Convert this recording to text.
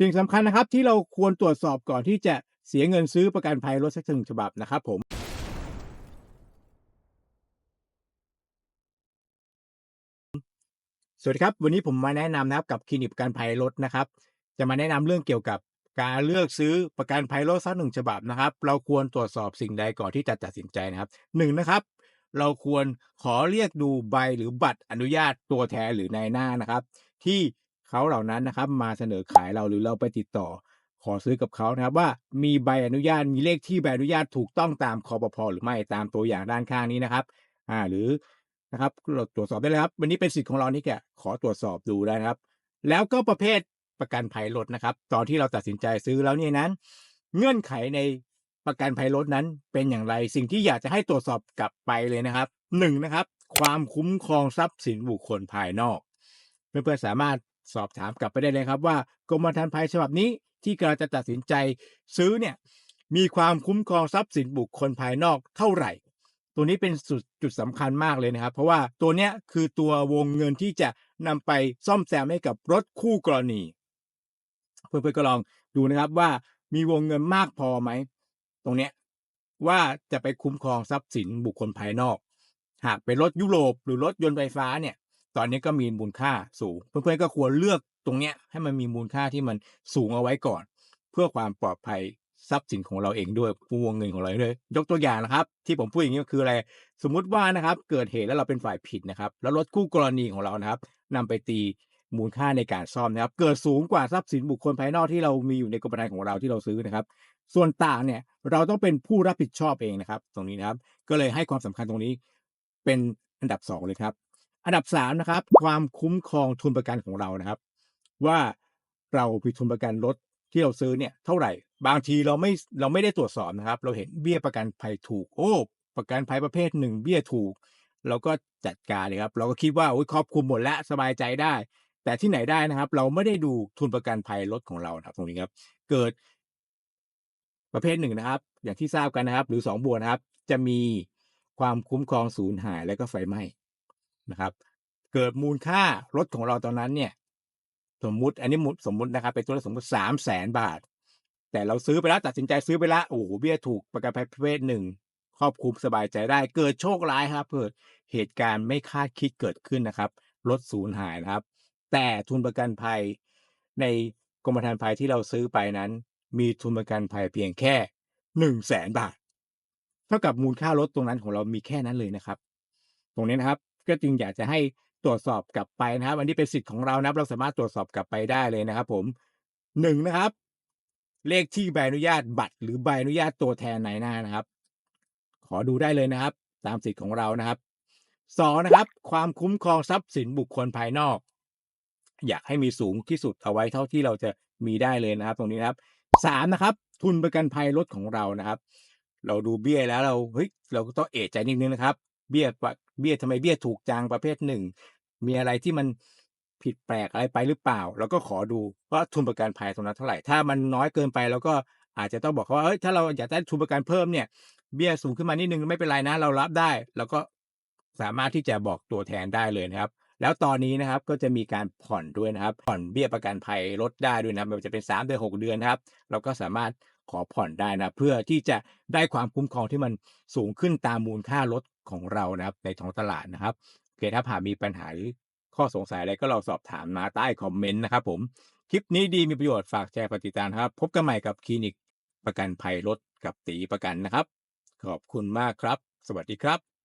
สิ่งสำคัญนะครับที่เราควรตรวจสอบก่อนที่จะเสียเงินซื้อประกันภัยรถสักหนึ่งฉบับนะครับผมสวัสดีครับ วันนี้ผมมาแนะนำนะครับกับคลินิกประกันภัยรถนะครับ จะมาแนะนำเรื่องเกี่ยวกับการเลือกซื้อประกันภัยรถสักหนึ่งฉบับนะครับ เราควรตรวจสอบสิ่งใดก่อนที่จะตัดสินใจนะครับหนึ่งนะครับ เราควรขอเรียกดูใบหรือบัตรอนุญาตตัวแทนหรือนายหน้านะครับ ที่ เขาเหล่านั้นนะครับ มาเสนอขายเราหรือเราไปติดต่อ ขอซื้อกับเขานะครับ ว่ามีใบอนุญาตมีเลขที่ใบอนุญาตถูกต้องตามคอปพหรือไม่ตามตัวอย่างด้านข้างนี้นะครับ อ่าหรือนะครับเราตรวจสอบได้เลยครับ วันนี้เป็นสิทธิ์ของเรานี่แกขอตรวจสอบดูได้นะครับ แล้วก็ประเภทประกันภัยรถนะครับ ตอนที่เราตัดสินใจซื้อแล้วเนี่ยนั้น เงื่อนไขในประกันภัยรถนั้นเป็นอย่างไร สิ่งที่อยากจะให้ตรวจสอบกลับไปเลยนะครับหนึ่งนะครับ ความคุ้มครองทรัพย์สินบุคคลภายนอกเพื่อนๆสามารถ สอบถามกลับไปได้เลยครับว่ากรมธรรม์ภัยฉบับนี้ที่กำลังจะตัดสินใจซื้อเนี่ยมีความคุ้มครองทรัพย์สินบุคคลภายนอกเท่าไหร่ ตัวนี้เป็นจุดจุดสำคัญมากเลยนะครับ เพราะว่าตัวเนี้ยคือตัววงเงินที่จะนำไปซ่อมแซมให้กับรถคู่กรณี เพื่อนๆก็ลองดูนะครับว่ามีวงเงินมากพอไหมตรงเนี้ยว่าจะไปคุ้มครองทรัพย์สินบุคคลภายนอก หากเป็นรถยุโรปหรือรถยนต์ไฟฟ้าเนี่ย ตอนนี้ก็มีมูลค่าสูง เพื่อนๆก็ควรเลือกตรงเนี้ยให้มันมีมูลค่าที่มันสูงเอาไว้ก่อน เพื่อความปลอดภัยทรัพย์สินของเราเองด้วยวงเงินของเราด้วย ยกตัวอย่างนะครับ ที่ผมพูดอย่างนี้ก็คืออะไร สมมุติว่านะครับ เกิดเหตุแล้วเราเป็นฝ่ายผิดนะครับ แล้วรถคู่กรณีของเรานะครับนำไปตีมูลค่าในการซ่อมนะครับ เกิดสูงกว่าทรัพย์สินบุคคลภายนอกที่เรามีอยู่ในกรมธรรม์ของเราที่เราซื้อนะครับ ส่วนต่างเนี่ยเราต้องเป็นผู้รับผิดชอบเองนะครับ ตรงนี้นะครับ ก็เลยให้ความสำคัญตรงนี้เป็นอันดับสองเลยครับ อันดับสามนะครับ ความคุ้มครองทุนประกันของเรานะครับ ว่าเรามีทุนประกันรถที่เราซื้อเนี่ยเท่าไหร่ บางทีเราไม่เราไม่ได้ตรวจสอบนะครับ เราเห็นเบี้ยประกันภัยถูกโอ้ประกันภัยประเภทหนึ่งเบี้ยถูก เราก็จัดการเลยครับ เราก็คิดว่าโอ้ยครอบคลุมหมดแล้วสบายใจได้ แต่ที่ไหนได้นะครับ เราไม่ได้ดูทุนประกันภัยรถของเรานะครับตรงนี้ครับ เกิดประเภทหนึ่งนะครับ อย่างที่ทราบกันนะครับ หรือสองบวกนะครับ จะมีความคุ้มครองสูญหายและก็ไฟไหม้ เกิดมูลค่ารถของเราตอนนั้นเนี่ย สมมุติ อันนี้มุสมมุตินะครับเป็นตัวเลขสมมุติสามแสนบาท แต่เราซื้อไปแล้วตัดสินใจซื้อไปแล้วโอ้โหเบี้ยถูกประกันภัยประเภทหนึ่งครอบคลุมสบายใจได้ เกิดโชคร้ายครับเกิดเหตุการณ์ไม่คาดคิดเกิดขึ้นนะครับรถสูญหายนะครับ แต่ทุนประกันภัยในกรมธรรม์ภัยที่เราซื้อไปนั้น มีทุนประกันภัยเพียงแค่หนึ่งแสนบาท เท่ากับมูลค่ารถตรงนั้นของเรามีแค่นั้นเลยนะครับ ตรงนี้นะครับ ก็จึงอยากจะให้ตรวจสอบกลับไปนะครับ อันนี้เป็นสิทธิ์ของเรานะครับเราสามารถตรวจสอบกลับไปได้เลยนะครับ ผมหนึ่งนะครับ เลขที่ใบอนุญาตบัตร หรือใบอนุญาตตัวแทนนหน้านะครับ ขอดูได้เลยนะครับ ตามสิทธิ์ของเรานะครับสองนะครับ ความคุ้มครองทรัพย์สินบุคคลภายนอก อยากให้มีสูงที่สุดเอาไว้เท่าที่เราจะมีได้เลยนะครับ ตรงนี้นะครับสามนะครับ ทุนประกันภัยรถของเรานะครับ เราดูเบี้ยแล้วเราเฮ้ยเราก็ต้องเอะใจนิดนึงนะครับ เบี้ยปะเบี้ยทำไมเบี้ยถูกจังประเภทหนึ่ง มีอะไรที่มันผิดแปลกอะไรไปหรือเปล่าเราก็ขอดูว่าทุนประกันภัยตรงนั้นเท่าไหร่ ถ้ามันน้อยเกินไปเราก็อาจจะต้องบอกเขาว่าเอ้ยถ้าเราอยากได้ทุนประกันเพิ่มเนี่ย เบี้ยสูงขึ้นมานิดนึงไม่เป็นไรนะ เรารับได้เราก็สามารถที่จะบอกตัวแทนได้เลยนะครับ แล้วตอนนี้นะครับก็จะมีการผ่อนด้วยนะครับ ผ่อนเบี้ยประกันภัยลดได้ด้วยนะครับไม่ว่าจะเป็น 3 เดือน6 เดือนครับ เราก็สามารถขอผ่อนได้นะ เพื่อที่จะได้ความคุ้มครองที่มันสูงขึ้นตามมูลค่ารถ ของเรานะครับในท้องตลาดนะครับโอเคถ้าหากมีปัญหาหรือข้อสงสัยอะไรก็เราสอบถามมาใต้คอมเมนต์นะครับผม คลิปนี้ดีมีประโยชน์ฝากแชร์ปฏิดตามครับ พบกันใหม่กับคลินิกประกันภัยรถกับตีประกันนะครับ ขอบคุณมากครับ สวัสดีครับ